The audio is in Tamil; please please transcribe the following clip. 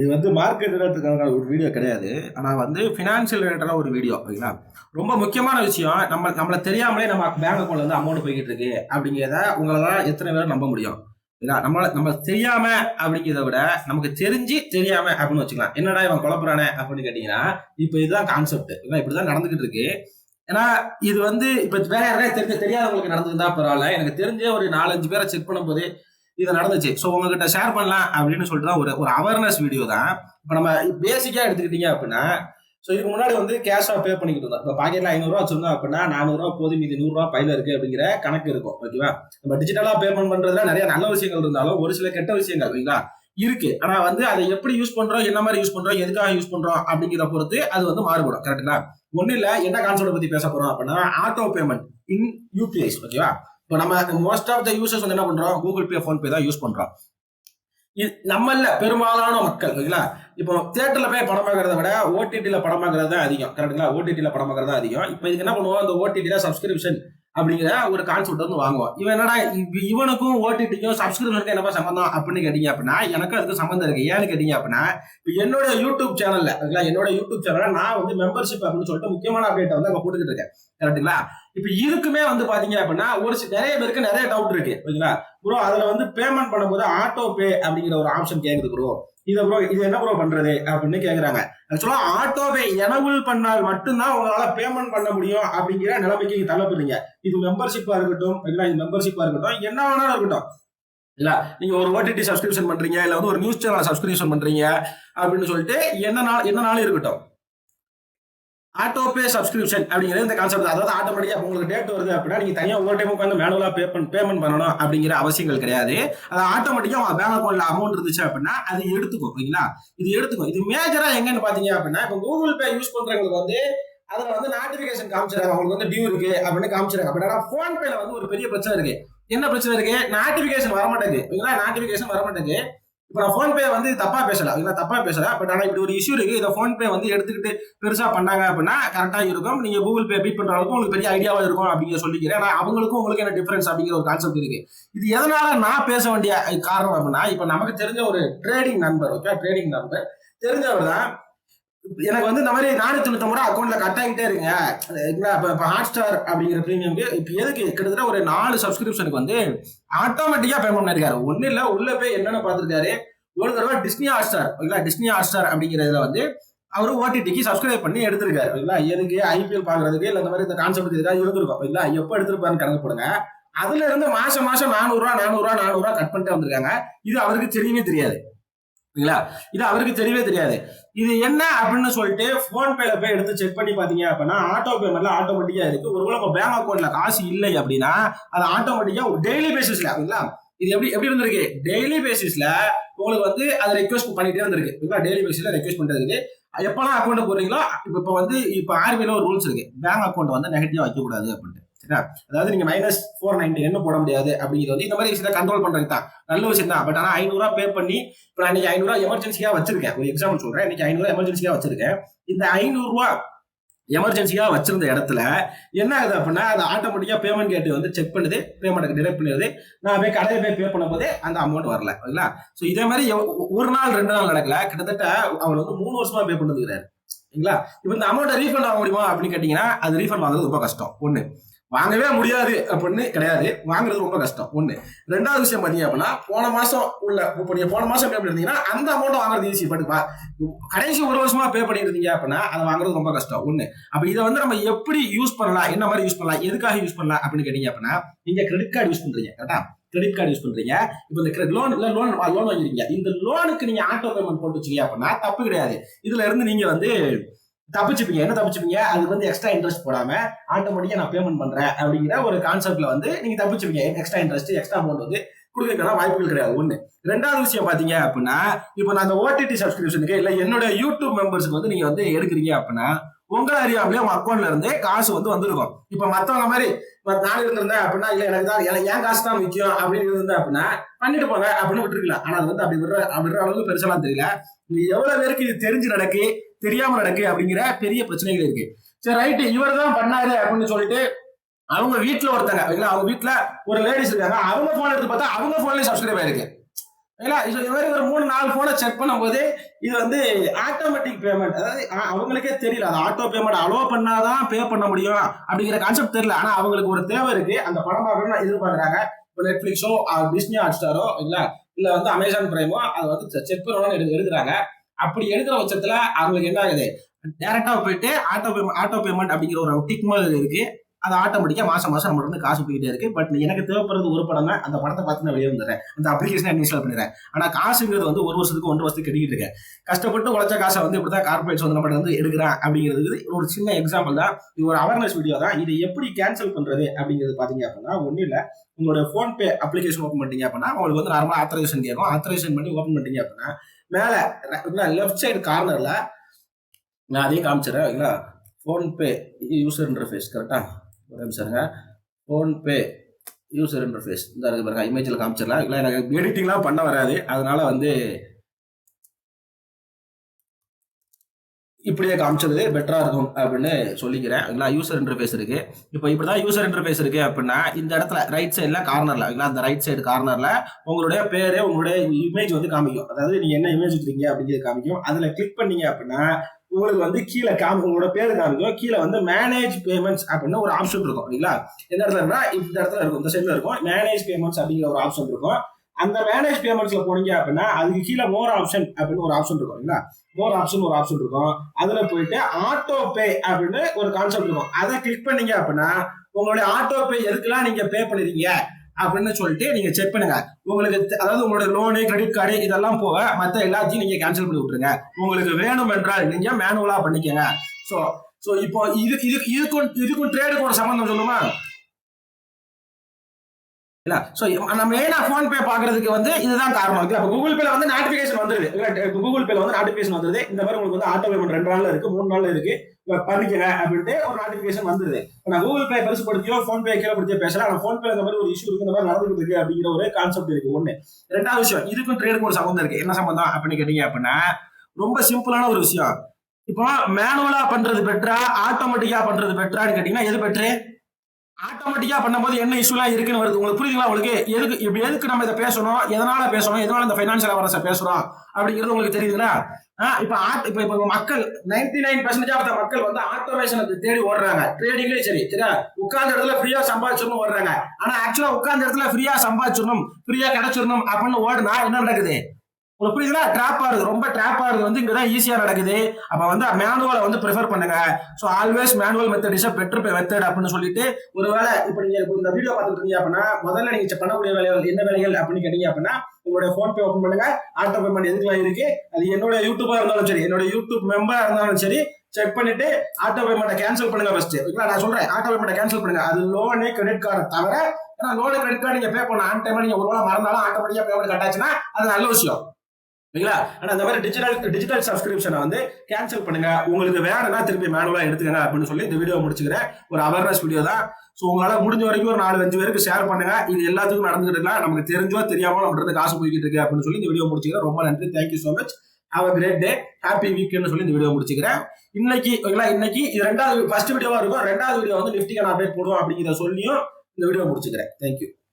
இது வந்து மார்க்கெட் ரிலேட்டடுக்கான ஒரு வீடியோ கிடையாது. ஆனால் வந்து ஃபினான்ஷியல் ரிலேட்டடான ஒரு வீடியோ ஓகேங்களா ரொம்ப முக்கியமான விஷயம் நம்ம நம்மளை தெரியாமலே நம்ம பேங்க் அக்கௌண்ட்ல வந்து அமௌண்ட் போய்கிட்டு இருக்கு அப்படிங்கிறத உங்களால் எத்தனை பேரும் நம்ப முடியும்? இல்லை நம்மளை நம்ம தெரியாம அப்படிங்கிறத விட நமக்கு தெரிஞ்சு தெரியாம அப்படின்னு வச்சுக்கலாம். என்னடா இவன் குழப்பறானே அப்படின்னு கேட்டீங்கன்னா இப்போ இதுதான் கான்செப்ட் இப்படிதான் நடந்துகிட்டு இருக்கு ஏன்னா இது வந்து இப்போ வேற யாராவது தெரிஞ்ச தெரியாதவங்களுக்கு நடந்திருந்தா பரவாயில்ல. எனக்கு தெரிஞ்ச ஒரு நாலஞ்சு பேரை செக் பண்ணும்போது இது நடந்துச்சு. ஸோ உங்ககிட்ட ஷேர் பண்ணலாம் அப்படின்னு சொல்லிட்டு தான் ஒரு ஒரு அவேர்னஸ் வீடியோ தான். இப்போ நம்ம பேசிக்காக எடுத்துக்கிட்டீங்க அப்படின்னா ஸோ இதுக்கு முன்னாடி வந்து கேஷாக பே பண்ணிக்கிட்டு இருந்தோம். இப்போ பாக்கெட்ல ஐநூறுரூவா வச்சிருந்தோம் அப்படின்னா நானூறுரூவா போது மீதி நூறுரூவா பையில இருக்கு அப்படிங்கிற கணக்கு இருக்கும். ஓகேவா நம்ம டிஜிட்டலாக பேமெண்ட் பண்ணுறதுல நிறைய நல்ல விஷயங்கள் இருந்தாலும் ஒரு சில கெட்ட விஷயங்கள் ஓகேங்களா இருக்கு. ஆனா வந்து அதை எப்படி யூஸ் பண்றோம் என்ன மாதிரி யூஸ் பண்றோம் எதுக்காக யூஸ் பண்றோம் அப்படிங்கிற பொறுத்து அது வந்து மாறுபடும். கரெக்டுங்களா ஒன்றும் இல்ல என்ன கான்செப்ட் பத்தி பேச போறோம் அப்படின்னா ஆட்டோ பேமெண்ட் இன் யூபிஐஸ் ஓகேவா இப்போ நம்ம மோஸ்ட் ஆஃப் த யூசர்ஸ் வந்து என்ன பண்றோம்? கூகுள் பே ஃபோன் பே தான் யூஸ் பண்றோம். இது நம்மள பெரும்பாலான மக்கள் ஓகேங்களா இப்போ தியேட்டர்ல போய் படம் பார்க்கறத விட ஓடிடியில படம் பார்க்கறது தான் அதிகம். கரெக்டுங்களா ஓடிடியில படம் பார்க்கறது தான் அதிகம். இப்போ இதுக்கு என்ன பண்ணுவோம்? அந்த ஓடிடியில சப்ஸ்கிரிப்ஷன் அப்படிங்கிற ஒரு கான்செப்ட் வந்து வாங்குவோம். இவன் என்னடா இவனுக்கும் ஓடிடிக்கும் சப்ஸ்கிரிப்ஷனுக்கும் என்னப்பா சம்பந்தம்? அப்படின்னு கேட்டீங்க அப்படின்னா எனக்கும் அதுக்கு சம்மந்தம் இருக்கு. ஏன்னு கேட்டீங்க அப்படின்னா இப்போ என்னோட யூடியூப் சேனல்ல ஓகேங்களா என்னோட யூடியூப் சேனல்ல நான் வந்து மெம்பர்ஷிப் அப்படின்னு சொல்லிட்டு முக்கியமான அப்டேட்டை வந்து அங்கே போட்டுக்கிட்டு இருக்கேன். கரெக்டுங்களா இப்போ இதுக்குமே வந்து பாத்தீங்க அப்படின்னா ஒரு நிறைய பேருக்கு நிறைய டவுட் இருக்கு. ஓகேங்களா ப்ரோ அதுல வந்து பேமெண்ட் பண்ணும்போது ஆட்டோ பே அப்படிங்கிற ஒரு ஆப்ஷன் கேக்குது ப்ரோ இதை ப்ரோ இது என்ன ப்ரோ பண்றது அப்படின்னு கேக்குறாங்க. ஆக்சுவலா ஆட்டோ பே எனபிள் பண்ணால் மட்டும்தான் உங்களால பேமெண்ட் பண்ண முடியும் அப்படிங்கிற நிலைமைக்கு நீங்க தள்ளப்படுறீங்க. இது மெம்பர்ஷிப்பா இருக்கட்டும் ஓகேங்களா இது மெம்பர்ஷிப்பா இருக்கட்டும் என்ன வேணாலும் இருக்கட்டும். இல்ல நீங்க ஒரு ஓடிடி சப்ஸ்கிரிப்ஷன் பண்றீங்க இல்ல வந்து ஒரு நியூஸ் சேனல் சப்ஸ்கிரிப்ஷன் பண்றீங்க அப்படின்னு சொல்லிட்டு என்ன நாள் என்ன நாளும் இருக்கட்டும். ஆட்டோபே சப்ஸ்கிரிப்ஷன் அப்படிங்கிறது இந்த கான்செப்ட் அதாவது ஆட்டோமேட்டிக்காக உங்களுக்கு டேட் வருது அப்படின்னா நீங்கள் தனியாக ஒவ்வொரு டைம் உட்காந்து மேனுவலாக பே பேமெண்ட் பண்ணணும் அப்படிங்கிற அவசியங்கள் கிடையாது. அது ஆட்டோமேட்டிக்காக உங்க பேங்க் அக்கௌண்ட்ல அமௌண்ட் இருந்துச்சு அப்படின்னா அது எடுத்துக்கும் ஓகேங்களா இது எடுத்துக்கும் இது மேஜராக எங்கன்னு பார்த்தீங்க அப்படின்னா இப்போ கூகுள் பே யூஸ் பண்ணுறவங்களுக்கு வந்து அதில் வந்து நோட்டிஃபிகேஷன் காமிச்சிருக்காங்க அவங்களுக்கு வந்து டியூ இருக்கு அப்படின்னு காமிச்சிருக்காங்க பட் ஆனா வந்து ஒரு பெரிய பிரச்சனை இருக்கு. என்ன பிரச்சனை இருக்கு? நோட்டிஃபிகேஷன் வர மாட்டேங்குது ஓகேங்களா நோட்டிஃபிகேஷன் வர மாட்டேங்குது இப்போ நான் ஃபோன் பே வந்து தப்பா பேசல. இல்லை தப்பா பேசல. பட் ஆனால் இப்படி ஒரு இஷ்யூ இருக்கு. இதை ஃபோன் பே வந்து எடுத்துக்கிட்டு பெருசாக பண்ணாங்க அப்படின்னா கரெக்டாக இருக்கும். நீங்கள் கூகுள் பே பீட் பண்ணுற அளவுக்கு உங்களுக்கு பெரிய ஐடியாவாக இருக்கும் அப்படிங்கிற சொல்லிக்கிறேன். ஆனால் அவங்களுக்கும் உங்களுக்கு என்ன டிஃபரன்ஸ் அப்படிங்கிற ஒரு கான்செப்ட் இருக்கு. இது எதனால நான் பேச வேண்டிய காரணம் அப்படின்னா இப்போ நமக்கு தெரிஞ்ச ஒரு ட்ரேடிங் நண்பர் ஓகே ட்ரேடிங் நண்பர் தெரிஞ்சவர் தான் எனக்கு வந்து இந்த மாதிரி நானூத்தி தொண்ணூத்தி ரூபா அக்கௌண்ட்ல கட் ஆகிட்டே இருங்க. இப்போ இப்போ ஹாட் ஸ்டார் அப்படிங்கிற ப்ரீமியம்க்கு இப்போ எதுக்கு? கிட்டத்தட்ட ஒரு நாலு சப்ஸ்கிரிப்ஷனுக்கு வந்து ஆட்டோமேட்டிக்கா பேமெண்ட் பண்ணிருக்காரு ஒன்றும் இல்லை உள்ள போய் என்னென்ன பார்த்துருக்காரு? ஒரு தடவை டிஸ்னி ஹாட் ஸ்டார் ஓகேங்களா டிஸ்னி ஹாட் ஸ்டார் அப்படிங்கிறதுல வந்து அவர் ஓடிடிக்கு சப்ஸ்கிரைப் பண்ணி எடுத்திருக்காரு ஓகேங்களா எதுக்கு ஐபிஎல் பாக்குறதுக்கு இல்லை இந்த மாதிரி இந்த கான்செப்ட் இதுக்காக இருந்திருக்கும் ஓகேங்களா எப்போ எடுத்திருப்பாருன்னு கணக்கு போடுங்க. அதுல இருந்து மாசம் மாசம் நானூறுரூவா நானூறுரூவா நானூறுரூவா கட் பண்ணிட்டு வந்திருக்காங்க. இது அவருக்கு தெரியவே தெரியாது. ஓகேங்களா இது அவருக்கு தெரியவே தெரியாது. இது என்ன அப்படின்னு சொல்லிட்டு போன் பேல போய் எடுத்து செக் பண்ணி பாத்தீங்க அப்படின்னா ஆட்டோ பேமெண்ட்ல ஆட்டோமேட்டிக்கா இருக்கு. ஒருவேளை உங்க பேங்க் அக்கௌண்ட்ல காசு இல்லை அப்படின்னா அது ஆட்டோமேட்டிக்கா டெய்லி பேசிஸ்ல ஓகேங்களா இது எப்படி எப்படி இருந்திருக்கு? டெய்லி பேசிஸ்ல உங்களுக்கு வந்து அதை ரெக்வஸ்ட் பண்ணிட்டே இருந்திருக்கு. ஓகேங்களா டெய்லி பேசிஸ்ல ரெக்வஸ்ட் பண்ணிட்டு எப்பெல்லாம் அக்கௌண்ட் போடுறீங்களோ இப்போ இப்போ வந்து இப்போ ஆர்பிஐல ஒரு ரூல்ஸ் இருக்கு. பேங்க் அக்கௌண்ட் வந்து நெகட்டிவா வைக்கக்கூடாது அப்படின்ட்டு. சரியா அதாவது நீங்க மைனஸ் ஃபோர் நைன்டி என்ன போட முடியாது அப்படிங்கிறது வந்து இந்த மாதிரி விஷயத்தை கண்ட்ரோல் பண்றது தான் நல்ல விஷயம் தான் பட் ஆனால் ஐநூறுரூவா பே பண்ணி இப்போ நான் இன்னைக்கு ஐநூறுரூவா எமர்ஜென்சியாக வச்சிருக்கேன். ஒரு எக்ஸாம்பிள் சொல்றேன். இன்னைக்கு ஐநூறுரூவா எமர்ஜென்சியாக வச்சிருக்கேன். இந்த ஐநூறுரூவா எமர்ஜென்சியா வச்சிருந்த இடத்துல என்ன ஆகுது அப்படின்னா அது ஆட்டோமேட்டிக்காக பேமெண்ட் கேட்டு வந்து செக் பண்ணுது. பேமெண்ட்டுக்கு டிடெக்ட் பண்ணிடுது. நான் போய் கடையில் போய் பே பண்ணும்போது அந்த அமௌண்ட் வரல. ஓகேங்களா ஸோ இதே மாதிரி ஒரு நாள் ரெண்டு நாள் நடக்கல. கிட்டத்தட்ட அவர் வந்து மூணு வருஷமா பே பண்ணிருக்கிறாரு சரிங்களா இப்போ இந்த அமௌண்ட்டை ரீஃபண்ட் ஆக முடியுமா அப்படின்னு கேட்டீங்கன்னா அது ரீஃபண்ட் வாங்குறது ரொம்ப கஷ்டம். ஒன்று வாங்கவே முடியாது அப்படின்னு கிடையாது. வாங்குறது ரொம்ப கஷ்டம். ஒன்று ரெண்டாவது விஷயம் பார்த்தீங்க அப்படின்னா போன மாசம் உள்ள இப்போ நீங்க போன மாசம் பே பண்ணிருந்தீங்கன்னா அந்த அமௌண்ட் வாங்குறது ஈஸி பட் கடைசி ஒரு வருஷமா பே பண்ணியிருந்தீங்க அப்படின்னா அதை வாங்குறது ரொம்ப கஷ்டம். ஒன்று அப்போ இதை வந்து நம்ம எப்படி யூஸ் பண்ணலாம்? என்ன மாதிரி யூஸ் பண்ணலாம்? எதுக்காக யூஸ் பண்ணலாம் அப்படின்னு கேட்டீங்க அப்படின்னா நீங்க கிரெடிட் கார்டு யூஸ் பண்றீங்க. கரெக்டா கிரெடிட் கார்டு யூஸ் பண்றீங்க. இப்போ இந்த லோன் இல்ல லோன் லோன் வாங்கிருக்கீங்க இந்த லோனுக்கு நீங்க ஆட்டோ பேமெண்ட் போட்டு வச்சீங்க அப்படின்னா தப்பு கிடையாது. இதுல இருந்து நீங்க வந்து தப்பிச்சுப்பீங்க. என்ன தப்பிச்சுப்பீங்க? அதுக்கு வந்து எக்ஸ்ட்ரா இன்ட்ரெஸ்ட் போடாம ஆட்டோமேட்டிக்கா நான் பேமெண்ட் பண்றேன் அப்படிங்கிற ஒரு கான்செப்ட்ல வந்து நீங்க தப்பிச்சுப்பீங்க. எக்ஸ்ட்ரா இன்ட்ரெஸ்ட் எக்ஸ்ட்ரா அமௌண்ட் வந்து கொடுக்கறதுக்கான வாய்ப்புகள் கிடையாது. ஒண்ணு. ரெண்டாவது விஷயம் பாத்தீங்க அப்படின்னா இப்போ நான் அந்த ஓடிடி சப்ஸ்கிரிப்ஷனுக்கு இல்ல என்னோட யூடியூப் மெம்பர்ஸ்க்கு வந்து நீங்க வந்து எடுக்கிறீங்க அப்படின்னா உங்களை அறியாமலே உங்க அக்கௌண்ட்ல இருந்து காசு வந்து வந்திருக்கும். இப்ப மத்தவங்க மாதிரி மத்த இருந்திருந்தேன் அப்படின்னா இல்ல எனக்கு தான் எனக்கு என் காசு தான் முக்கியம் அப்படின்னு இருந்தேன் அப்படின்னா பண்ணிட்டு போங்க அப்படின்னு விட்டுருக்கலாம். ஆனா அது வந்து அப்படி விடுற விடுற அளவுக்கு பெருசெல்லாம் தெரியல. எவ்வளவு பேருக்கு இது தெரிஞ்சு நடக்கு தெரியாம நடக்கு அப்படிங்கிற பெரிய பிரச்சனைகள் இருக்கு. சரி ரைட்டு இவர் தான் பண்ணாரு அப்படின்னு சொல்லிட்டு அவங்க வீட்டில் ஒருத்தங்க இல்லைங்களா அவங்க வீட்டில் ஒரு லேடிஸ் இருக்காங்க. அவங்க போன் எடுத்து பார்த்தா அவங்க போன்லயே சப்ஸ்கிரைப் ஆயிருக்கு. இல்லை ஒரு மூணு நாலு போனை செக் பண்ணும்போது இது வந்து ஆட்டோமேட்டிக் பேமெண்ட் அதாவது அவங்களுக்கே தெரியல. அது ஆட்டோ பேமெண்ட் அலோவ் பண்ணாதான் பே பண்ண முடியும் அப்படிங்கிற கான்செப்ட் தெரியல. ஆனா அவங்களுக்கு ஒரு தேவை இருக்கு. அந்த படம் பார்க்கணும்னு எதிர்பார்க்குறாங்க. இப்போ நெட்ஃபிளிக்ஸோ டிஸ்னி ஹாட் ஸ்டாரோ இல்லை இல்லை வந்து அமேசான் பிரைமோ அதை வந்து செக் பண்ணணும்னு எடுத்து எடுக்கிறாங்க. அப்படி எடுக்கிற பட்சத்துல அவங்களுக்கு என்ன ஆகுது? டேரக்டா போயிட்டு ஆட்டோ பே ஆட்டோ பேமெண்ட் அப்படிங்கிற ஒரு டிக் மாதிரி இருக்கு. அது ஆட்டோமேட்டிக்கா மாசம் மாசம் நம்ம காசு போயிட்டே இருக்கு. பட் எனக்கு தேவைப்படுறது ஒரு படம் தான். அந்த படத்தை பார்த்து நான் வெளியே வந்துடுறேன். அந்த அப்ளிகேஷனை இன்ஸ்டால் பண்ணிடுறேன். ஆனா காசுங்கிறது வந்து ஒரு வருஷத்துக்கு ஒன்று வருஷத்துக்கு கட்டிக்கிட்டு இருக்கேன். கஷ்டப்பட்டு உழைச்ச காசை வந்து இப்படிதான் கார்பரேட்ஸ் வந்து நம்ம வந்து எடுக்கிறான் அப்படிங்கிறது ஒரு சின்ன எக்ஸாம்பிள் தான். இது ஒரு அவேர்னஸ் வீடியோ தான். இது எப்படி கேன்சல் பண்றது அப்படிங்கிறது பாத்தீங்க அப்படின்னா ஒன்றும் இல்லை. உங்களோட ஃபோன்பே அப்ளிகேஷன் ஓப்பன் பண்ணிட்டீங்க அப்படின்னா உங்களுக்கு வந்து நார்மலாக ஆத்தரைசேஷன் கேட்கும். ஆத்தரைசேஷன் பண்ணி ஓப்பன் பண்ணிட்டீங்க அப்படின்னா மேலே லெஃப்ட் சைடு கார்னர்ல நான் அதையும் காமிச்சிடறேன் ஓகேங்களா ஃபோன்பே யூசர் இன்டர்ஃபேஸ் கரெக்டா ஒரு நிமிஷம் ஃபோன்பே யூசர் இன்டர்ஃபேஸ் இந்த இருக்கு பாருங்க இமேஜில் காமிச்சிடலாம். இல்லை எனக்கு எடிட்டிங்லாம் பண்ண வராது. அதனால வந்து இப்படியே காமிச்சது பெட்டரா இருக்கும் அப்படின்னு சொல்லிக்கிறேன். ஓகேங்களா யூசர் இன்டர்ஃபேஸ் இருக்கு. இப்போ இப்படிதான் யூசர் இன்டர்ஃபேஸ் இருக்கு அப்படின்னா இந்த இடத்துல ரைட் சைடில் கார்னர்ல ஓகேங்களா அந்த ரைட் சைடு கார்னர்ல உங்களுடைய பேரே உங்களுடைய இமேஜ் வந்து காமிக்கும். அதாவது நீங்க என்ன இமேஜ் வச்சிருக்கீங்க அப்படிங்கிறது காமிக்கும். அதுல கிளிக் பண்ணீங்க அப்படின்னா உங்களுக்கு வந்து கீழே காமி உங்களோட பேர் காமிக்கும். கீழே வந்து மேனேஜ் பேமெண்ட்ஸ் அப்படின்னு ஒரு ஆப்ஷன் இருக்கும் ஓகேங்களா எந்த இடத்துல இருக்குன்னா இந்த இடத்துல இருக்கும் இந்த சைடில் இருக்கும். மேனேஜ் பேமெண்ட்ஸ் அப்படிங்கிற ஒரு ஆப்ஷன் இருக்கும். அந்த மேனேஜ் பேமெண்ட்ஸ்ல போனீங்க அப்படின்னா அதுக்கு கீழே மோர் ஆப்ஷன் அப்படின்னு ஒரு ஆப்ஷன் இருக்கும் இல்லைங்களா? மோர் ஆப்ஷன் ஒரு ஆப்ஷன் இருக்கும். அதுல போயிட்டு ஆட்டோ பே அப்படின்னு ஒரு கான்செப்ட் இருக்கும். அதை கிளிக் பண்ணீங்க அப்படின்னா உங்களுடைய ஆட்டோ பே எதுக்கெல்லாம் நீங்க பே பண்ணிருக்கீங்க அப்படின்னு சொல்லிட்டு நீங்க செக் பண்ணுங்க. உங்களுக்கு அதாவது உங்களுடைய லோனு கிரெடிட் கார்டு இதெல்லாம் போக மற்ற எல்லாத்தையும் நீங்க கேன்சல் பண்ணி விட்டுருங்க. உங்களுக்கு வேணும் என்றால் நீங்க மேனுவலா பண்ணிக்கங்க. ஸோ ஸோ இப்போ இது இது இதுக்கும் இதுக்கும் ட்ரேடுக்கும் ஒரு சம்பந்தம் சொல்லுமா? இல்ல? ஸோ நம்ம மெயினா போன் பே பாக்குறதுக்கு வந்து இதுதான் காரணம். இல்ல அப்போ கூகுள் பேல வந்து நோட்டிபிகேஷன் வந்துருது. இல்லை கூகுள் பேல வந்து நோட்டிபிகேஷன் வந்துருது. இந்த மாதிரி உங்களுக்கு வந்து ஆட்டோ பேமெண்ட் ரெண்டு நாள்ல இருக்கு மூணு நாள்ல இருக்கு. இப்ப அப்படின்ட்டு ஒரு நோட்டிபிகேஷன் வந்துருது நான் கூகுள் பே பெருசுப்படுத்தியோ போன் பே கீழே படுத்தியோ பேசலாம் ஆனா பே இந்த மாதிரி ஒரு இஷ்யூ இருக்கு இந்த மாதிரி நடந்துட்டு இருக்கு அப்படிங்கிற ஒரு கான்செப்ட் இருக்கு. ஒண்ணு. ரெண்டாவது விஷயம் இதுக்கும் ட்ரேடுக்கும் ஒரு சம்பந்தம் இருக்கு. என்ன சம்பந்தம் அப்படின்னு கேட்டீங்க அப்படின்னா ரொம்ப சிம்பிளான ஒரு விஷயம். இப்போ மேனுவலா பண்றது பெட்டரா ஆட்டோமேட்டிக்கா பண்றது பெட்டரான்னு கேட்டீங்கன்னா எது பெட்ரு ஆட்டோமேட்டிக்காக பண்ணும்போது என்ன இஷ்யூலாம் இருக்குன்னு வருது? உங்களுக்கு புரியுதுங்களா உங்களுக்கு? எதுக்கு இப்படி எதுக்கு நம்ம இதை பேசணும்? எதனால பேசணும்? எதனால இந்த ஃபைனான்சியல் அவரஸை பேசுறோம் அப்படிங்கிறது உங்களுக்கு தெரியுதுங்களா? ஆ, இப்போ ஆட் இப்போ இப்போ மக்கள் நைன்டி நைன் பர்சன்டேஜ் ஆஃப் மக்கள் வந்து ஆட்டோமேஷன் தேடி ஓடுறாங்க. ட்ரேடிங்லேயும் சரி சரியா? உட்கார்ந்த இடத்துல ஃப்ரீயாக சம்பாதிச்சிடணும் ஓடுறாங்க. ஆனால் ஆக்சுவலாக உட்கார்ந்த இடத்துல ஃப்ரீயாக சம்பாதிச்சிடணும் ஃப்ரீயாக கிடைச்சிடணும் அப்படின்னு ஓடுனா என்ன நடக்குது? உங்களுக்கு புரியுதுங்களா? ட்ராப் ஆகுது ரொம்ப ட்ராப் ஆகுது வந்து இங்கே தான் ஈஸியாக நடக்குது. அப்போ வந்து மேனுவலை வந்து ப்ரிஃபர் பண்ணுங்க. So always manual method is better method அப்படின்னு சொல்லிட்டு ஒருவேளை இப்போ நீங்கள் இப்போ இந்த வீடியோ பார்த்துட்டு இருந்தீங்க அப்படின்னா முதல்ல நீங்கள் பண்ணக்கூடிய வேலைகள் என்ன வேலைகள் அப்படின்னு கேட்டீங்க அப்படின்னா உங்களுடைய ஃபோன் பே ஓப்பன் பண்ணுங்க. ஆட்டோ பேமெண்ட் எதுக்கெல்லாம் இருக்கு? அது என்னோட யூடியூபா இருந்தாலும் சரி என்னோட யூடியூப் மெம்பரா இருந்தாலும் சரி செக் பண்ணிட்டு ஆட்டோ பேமெண்ட்டை கேன்சல் பண்ணுங்க ஃபர்ஸ்ட் ஓகேங்களா? நான் சொல்றேன் ஆட்டோ பேமெண்ட்டை கேன்சல் பண்ணுங்க. அது லோனு கிரெடிட் கார்டு தவிர ஏன்னா லோனு கிரெடிட் கார்டு நீங்க பே பண்ண ஆன் டைம் நீங்க ஒரு வேளை மறந்தாலும் ஆட்டோமேட்டிக்கா பேமெண்ட் கட்டாச்சுன்னா அது நல்ல விஷயம். ஓகேங்களா? ஆனா அந்த மாதிரி டிஜிட்டல் டிஜிட்டல் சப்ஸ்கிரிப்ஷனை வந்து கேன்சல் பண்ணுங்க. உங்களுக்கு வேணும்னா திருப்பி மேனுவலா எடுத்துக்கங்க அப்படின்னு சொல்லி இந்த வீடியோ முடிச்சுக்கிறேன். ஒரு அவேர்னஸ் வீடியோ தான். ஸோ உங்களால் முடிஞ்ச வரைக்கும் ஒரு நாலு அஞ்சு பேருக்கு ஷேர் பண்ணுங்க. இது எல்லாத்துக்கும் நடந்துகிட்டு இருக்கலாம் நமக்கு தெரிஞ்சோ தெரியாமோ நம்ம இருந்து காசு போய்கிட்டு இருக்கு அப்படின்னு சொல்லி இந்த வீடியோ முடிச்சுக்கிறேன். ரொம்ப நன்றி. Thank you so much have a great day happy weekend சொல்லி இந்த வீடியோ முடிச்சுக்கிறேன். இன்னைக்கு ஓகேங்களா? இன்னைக்கு இது ரெண்டாவது ஃபர்ஸ்ட் வீடியோவா இருக்கும். ரெண்டாவது வீடியோ வந்து நிஃப்டிக்கான அப்டேட் போடுவோம் அப்படிங்கிறத சொல்லியும் இந்த வீடியோ முடிச்சுக்கிறேன். தேங்க்யூ